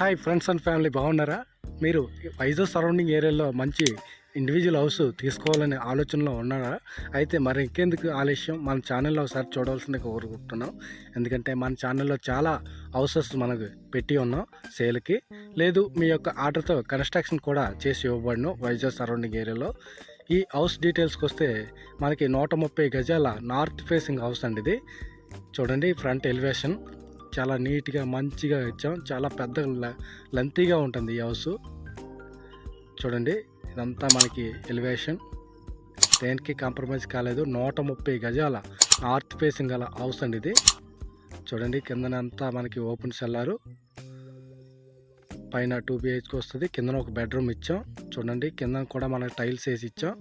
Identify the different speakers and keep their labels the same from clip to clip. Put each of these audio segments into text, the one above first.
Speaker 1: Hi friends and family బాగున్నారా? మీరు Vizag surrounding ఏరియాలో మంచి ఇండివిజువల్ హౌస్ తీసుకోవాలనే ఆలోచనలో ఉన్నారా? అయితే మరి ఇంకెందుకు ఆలస్యం? మన ఛానల్లో ఒకసారి చూడవలసింది కోరుకుంటున్నాం. ఎందుకంటే మన ఛానల్లో చాలా హౌసెస్ మనకు పెట్టి ఉన్నాం సేల్కి. లేదు మీ యొక్క ఆర్డర్తో కన్స్ట్రక్షన్ కూడా చేసి ఇవ్వబడిన వైజాగ్ సరౌండింగ్ ఏరియాలో. ఈ హౌస్ డీటెయిల్స్కి వస్తే మనకి నూట ముప్పై గజాల నార్త్ ఫేసింగ్ హౌస్ అండి ఇది. చూడండి ఫ్రంట్ ఎలివేషన్. చాలా నీట్గా మంచిగా ఇచ్చాం. చాలా పెద్ద లెంతీగా ఉంటుంది ఈ హౌస్. చూడండి ఇదంతా మనకి ఎలివేషన్. దేనికి కాంప్రమైజ్ కాలేదు. నూట ముప్పై గజాల నార్త్ ఫేసింగ్ గల హౌస్ అండి ఇది. చూడండి కిందనంతా మనకి ఓపెన్ సెల్లారు. పైన టూ బిహెచ్కి వస్తుంది. కిందన ఒక బెడ్రూమ్ ఇచ్చాం. చూడండి కింద కూడా మనకి టైల్స్ వేసి ఇచ్చాం.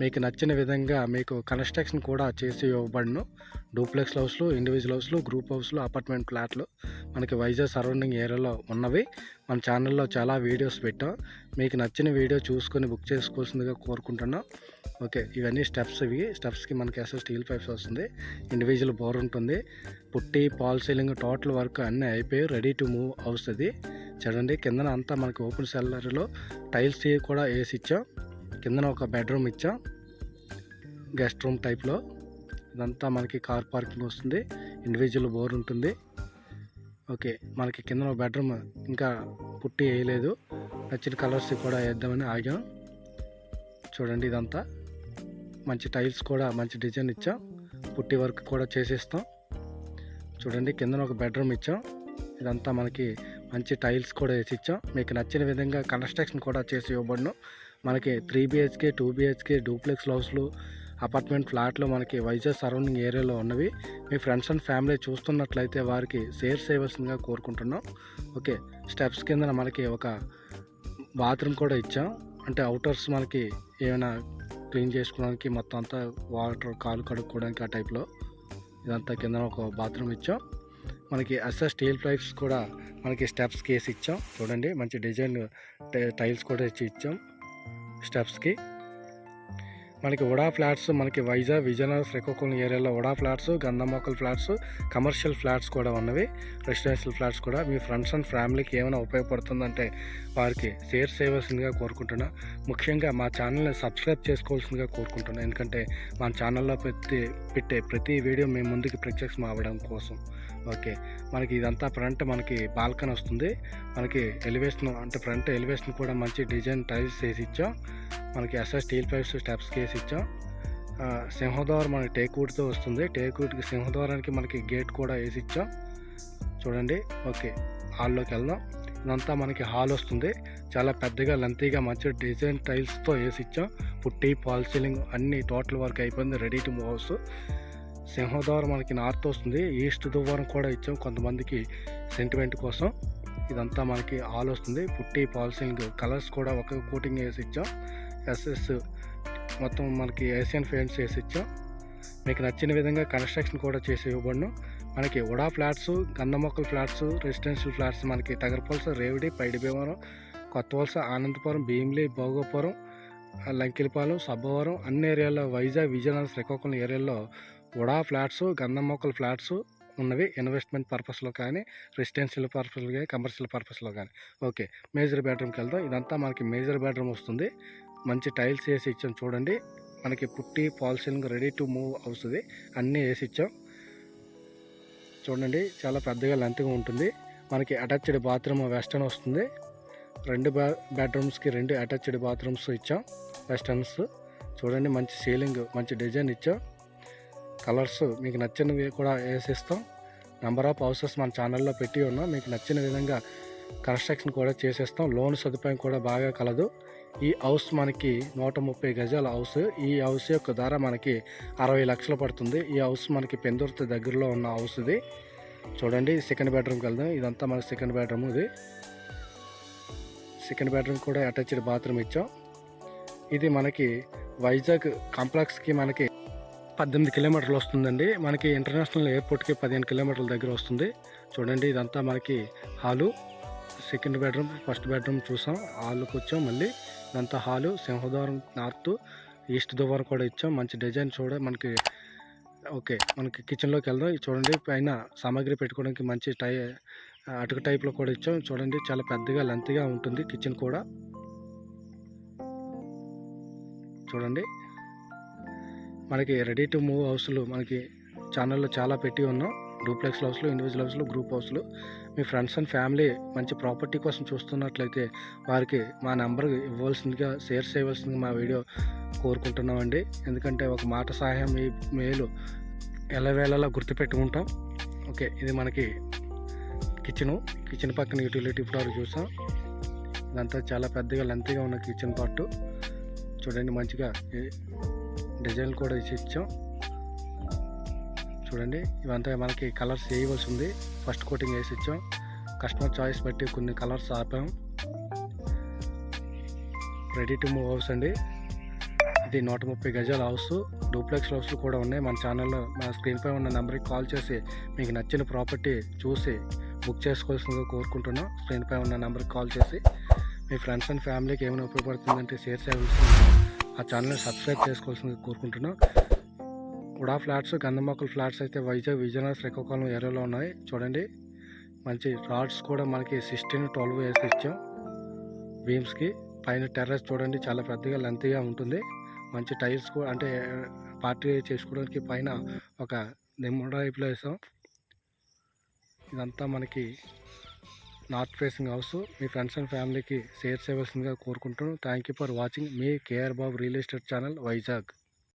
Speaker 1: మీకు నచ్చిన విధంగా మీకు కన్స్ట్రక్షన్ కూడా చేసి ఇవ్వబడును. డూప్లెక్స్ హౌస్లు ఇండివిజువల్ హౌస్లు గ్రూప్ హౌస్లు అపార్ట్మెంట్ ఫ్లాట్లు మనకి వైజాగ్ సరౌండింగ్ ఏరియాలో ఉన్నవి. మన ఛానల్లో చాలా వీడియోస్ పెట్టాం. మీకు నచ్చిన వీడియో చూసుకొని బుక్ చేసుకోవాల్సిందిగా కోరుకుంటున్నాం. ఓకే ఇవన్నీ స్టెప్స్ ఇవి. స్టెప్స్కి మనకి అసలు స్టీల్ పైప్స్ వస్తుంది. ఇండివిజువల్ బోర్ ఉంటుంది. పుట్టి పాల్ సీలింగ్ టోటల్ వర్క్ అన్నీ అయిపోయి రెడీ టు మూవ్ అవుతుంది చూడండి కిందన అంతా మనకి ఓపెన్ సెల్లర్లో టైల్స్ కూడా వేసి ఇచ్చాం. కిందన ఒక బెడ్రూమ్ ఇచ్చాం. గెస్ట్ రూమ్ టైప్లో. ఇదంతా మనకి కార్ పార్కింగ్ వస్తుంది. ఇండివిజువల్ బోర్ ఉంటుంది. ఓకే మనకి కింద ఒక బెడ్రూమ్ ఇంకా పుట్టి వేయలేదు. నచ్చిన కలర్స్ కూడా వేద్దామని ఆగాం. చూడండి ఇదంతా. మంచి టైల్స్ కూడా మంచి డిజైన్ ఇచ్చాం. పుట్టి వర్క్ కూడా చేసేస్తాం. చూడండి కింద ఒక బెడ్రూమ్ ఇచ్చాం. ఇదంతా మనకి మంచి టైల్స్ కూడా వేసి ఇచ్చాం. మీకు నచ్చిన విధంగా కన్స్ట్రక్షన్ కూడా చేసి ఇవ్వబడును. మనకి three BHK two BHK duplex హౌస్లు అపార్ట్మెంట్ ఫ్లాట్లు మనకి వైజాగ్ సరౌండింగ్ ఏరియాలో ఉన్నవి. మీ ఫ్రెండ్స్ అండ్ ఫ్యామిలీ చూస్తున్నట్లయితే వారికి షేర్ చేయవలసిందిగా కోరుకుంటున్నాం. ఓకే స్టెప్స్ కింద మనకి ఒక బాత్రూమ్ కూడా ఇచ్చాం. అంటే అవుటర్స్ మనకి ఏమైనా క్లీన్ చేసుకోవడానికి మొత్తం అంతా వాటర్ కాలు కడుక్కోవడానికి ఆ టైప్లో ఇదంతా కింద ఒక బాత్రూమ్ ఇచ్చాం. మనకి ఎస్ఎస్ స్టీల్ పైప్స్ కూడా మనకి స్టెప్స్ కేసి ఇచ్చాం. చూడండి మంచి డిజైన్ టైల్స్ కూడా ఇచ్చి ఇచ్చాం. స్టెప్స్కి మనకి ఉడా ఫ్లాట్స్ మనకి వైజాగ్ విజయనగరం శ్రీకాకుళం ఏరియాలో ఉడా ఫ్లాట్స్ గంధమొక్కల ఫ్లాట్స్ కమర్షియల్ ఫ్లాట్స్ కూడా ఉన్నవి. రెసిడెన్షియల్ ఫ్లాట్స్ కూడా. మీ ఫ్రెండ్స్ అండ్ ఫ్యామిలీకి ఏమైనా ఉపయోగపడుతుందంటే వారికి షేర్ చేయవలసిందిగా కోరుకుంటున్నా. ముఖ్యంగా మా ఛానల్ని సబ్స్క్రైబ్ చేసుకోవాల్సిందిగా కోరుకుంటున్నాను ఎందుకంటే మా ఛానల్లో పెట్టి పెట్టే ప్రతి వీడియో మేము ముందుకి ప్రత్యక్షం అవ్వడం కోసం. ఓకే. మనకి ఇదంతా ఫ్రంట్ మనకి బాల్కన్ వస్తుంది. మనకి ఎలివేషన్ అంటే ఫ్రంట్ ఎలివేషన్ కూడా మంచి డిజైన్ టైల్స్ వేసి ఇచ్చాం. మనకి ఎస్ఎస్ స్టీల్ పైప్స్ స్టెప్స్ కేసి ఇచ్చాం. సింహద్వారం మనకి టేక్వుడ్తో వస్తుంది. టేక్వుడ్కి సింహద్వారానికి మనకి గేట్ కూడా వేసి ఇచ్చాం. చూడండి. ఓకే. హాల్లోకి వెళ్దాం. ఇదంతా మనకి హాల్ వస్తుంది. చాలా పెద్దగా లెంతీగా మంచి డిజైన్ టైల్స్తో వేసి ఇచ్చాం. పుట్టి పాల్ సీలింగ్ అన్ని టోటల్ వర్క్ అయిపోయింది. Ready to move house. సింహద్వారం మనకి నార్త్ వస్తుంది. ఈస్ట్ ద్వారం కూడా ఇచ్చాం కొంతమందికి సెంటిమెంట్ కోసం. ఇదంతా మనకి హాల్ వస్తుంది. పుట్టి పాల్ సీలింగ్ కలర్స్ కూడా ఒక కోటింగ్ వేసి ఇచ్చాం. ఎస్ఎస్ మొత్తం మనకి ఏషియన్ పెయింట్స్ వేసి ఇచ్చాం. మీకు నచ్చిన విధంగా కన్స్ట్రక్షన్ కూడా చేసి ఇవ్వబడును. మనకి ఉడా ఫ్లాట్స్ గంధమొక్కల ఫ్లాట్స్ రెసిడెన్షియల్ ఫ్లాట్స్ మనకి తగరపొలస రేవిడి పైడి భీమవరం కొత్త వలస ఆనందపురం భీమిలి భోగపురం లంకిలిపాలెం సబ్బవరం అన్ని ఏరియాల్లో వైజాగ్ విజయనగరం శ్రీకాకుళం ఏరియాలో ఉడా ఫ్లాట్స్ గంధం మొక్కల ఫ్లాట్స్ ఉన్నవి ఇన్వెస్ట్మెంట్ పర్పస్లో కానీ రెసిడెన్షియల్ పర్పస్లో కానీ కమర్షియల్ పర్పస్లో కానీ. ఓకే మేజర్ బెడ్రూమ్కి వెళ్దాం. ఇదంతా మనకి మేజర్ బెడ్రూమ్ వస్తుంది. మంచి టైల్స్ వేసి ఇచ్చాం చూడండి. మనకి పుట్టి పాల్సీలింగ్ రెడీ టు మూవ్ అవుతుంది అన్నీ వేసి ఇచ్చాం. చూడండి చాలా పెద్దగా లెంత్గా ఉంటుంది. మనకి అటాచ్డ్ బాత్రూమ్ వెస్టర్న్ వస్తుంది. రెండు బె బెడ్రూమ్స్కి రెండు అటాచ్డ్ బాత్రూమ్స్ ఇచ్చాం. వెస్టర్న్స్ చూడండి మంచి సీలింగ్ మంచి డిజైన్ ఇచ్చాం. కలర్స్ మీకు నచ్చినవి కూడా వేసిస్తాం. నెంబర్ ఆఫ్ హౌసెస్ మన ఛానల్లో పెట్టి ఉన్నాం. మీకు నచ్చిన విధంగా కన్స్ట్రక్షన్ కూడా చేసేస్తాం. లోన్ సదుపాయం కూడా బాగా కలదు. ఈ హౌస్ మనకి నూట ముప్పై గజాల హౌస్. ఈ హౌస్ యొక్క ధర మనకి అరవై లక్షలు పడుతుంది. ఈ హౌస్ మనకి పెందుర్తి దగ్గరలో ఉన్న హౌస్ ఇది. చూడండి సెకండ్ బెడ్రూమ్కి వెళ్దాం. ఇదంతా మన సెకండ్ బెడ్రూమ్ ఇది. సెకండ్ బెడ్రూమ్ కూడా అటాచ్డ్ బాత్రూమ్ ఇచ్చాం. ఇది మనకి వైజాగ్ కాంప్లెక్స్కి మనకి పద్దెనిమిది కిలోమీటర్లు వస్తుందండి. మనకి ఇంటర్నేషనల్ ఎయిర్పోర్ట్కి పదిహేను కిలోమీటర్ల దగ్గర వస్తుంది. చూడండి ఇదంతా మనకి hall second bedroom first bedroom చూసాం. హాల్కి వచ్చాం మళ్ళీ. ఇదంతా హాలు సింహద్వారం నార్త్ ఈస్ట్ ద్వారం కూడా ఇచ్చాం. మంచి డిజైన్ చూడ మనకి ఓకే మనకి కిచెన్లోకి వెళ్దాం. చూడండి పైన సామాగ్రి పెట్టుకోవడానికి మంచి టై అటుకు టైప్లో కూడా ఇచ్చాం. చూడండి చాలా పెద్దగా లెంత్గా ఉంటుంది కిచెన్ కూడా. చూడండి. మనకి రెడీ టు మూవ్ హౌస్లు మనకి ఛానల్లో చాలా పెట్టి ఉన్నాం. డూప్లెక్స్ హౌస్లో ఇండివిజువల్ హౌస్లో గ్రూప్ హౌస్లో మీ ఫ్రెండ్స్ అండ్ ఫ్యామిలీ మంచి ప్రాపర్టీ కోసం చూస్తున్నట్లయితే వారికి మా నెంబర్ ఇవ్వాల్సిందిగా షేర్ చేయవలసిందిగా మా వీడియో కోరుకుంటున్నామండి. ఎందుకంటే ఒక మాట సహాయం మీ మేలు ఎలవేళలా గుర్తుపెట్టుకుంటాం. ఓకే ఇది మనకి కిచెను. కిచెన్ పక్కన యూటిలిటీ ఫ్లోర్ చూసాం. ఇదంతా చాలా పెద్దగా లెంత్గా ఉన్న కిచెన్ పార్ట్. చూడండి మంచిగా డిజైన్ కూడా ఇచ్చి ఇచ్చాం. చూడండి. ఇవంతా మనకి కలర్స్ వేయవలసి ఉంది ఫస్ట్ కోటింగ్ వేసి ఇచ్చాం. కస్టమర్ చాయిస్ బట్టి కొన్ని కలర్స్ ఆపాం. రెడీ టు మూవ్ హౌస్ అండి. ఇది నూట ముప్పై గజాల హౌస్ డూప్లెక్స్ హౌస్లు కూడా ఉన్నాయి. మన ఛానల్లో మన స్క్రీన్పై ఉన్న నెంబర్కి కాల్ చేసి మీకు నచ్చిన ప్రాపర్టీ చూసి బుక్ చేసుకోవాల్సిందిగా కోరుకుంటున్నాం. స్క్రీన్పై ఉన్న నెంబర్కి కాల్ చేసి మీ ఫ్రెండ్స్ అండ్ ఫ్యామిలీకి ఏమైనా ఉపయోగపడుతుందంటే షేర్ చేయవలసింది ఆ ఛానల్ని సబ్స్క్రైబ్ చేసుకోవాల్సిందిగా కోరుకుంటున్నాం. ఉడా ఫ్లాట్స్ గంధమొక్కల ఫ్లాట్స్ అయితే వైజాగ్ విజయనగరం శ్రీకాకుళం ఏరియాలో ఉన్నాయి. చూడండి. మంచి రాడ్స్ కూడా మనకి సిక్స్టీన్ ట్వెల్వ్ వేసి ఇచ్చాం. బీమ్స్కి. పైన టెర్రస్ చూడండి చాలా పెద్దగా లెంత్గా ఉంటుంది. మంచి టైల్స్ కూడా అంటే పార్టీ చేసుకోవడానికి పైన ఒక నిమ్మ టైప్లో వేసాం. ఇదంతా మనకి నార్త్ ఫేసింగ్ హౌస్. మీ ఫ్రెండ్స్ అండ్ ఫ్యామిలీకి షేర్ చేయవలసిందిగా కోరుకుంటున్నాను. Thank you for watching. Me KR Babu real estate channel Vizag.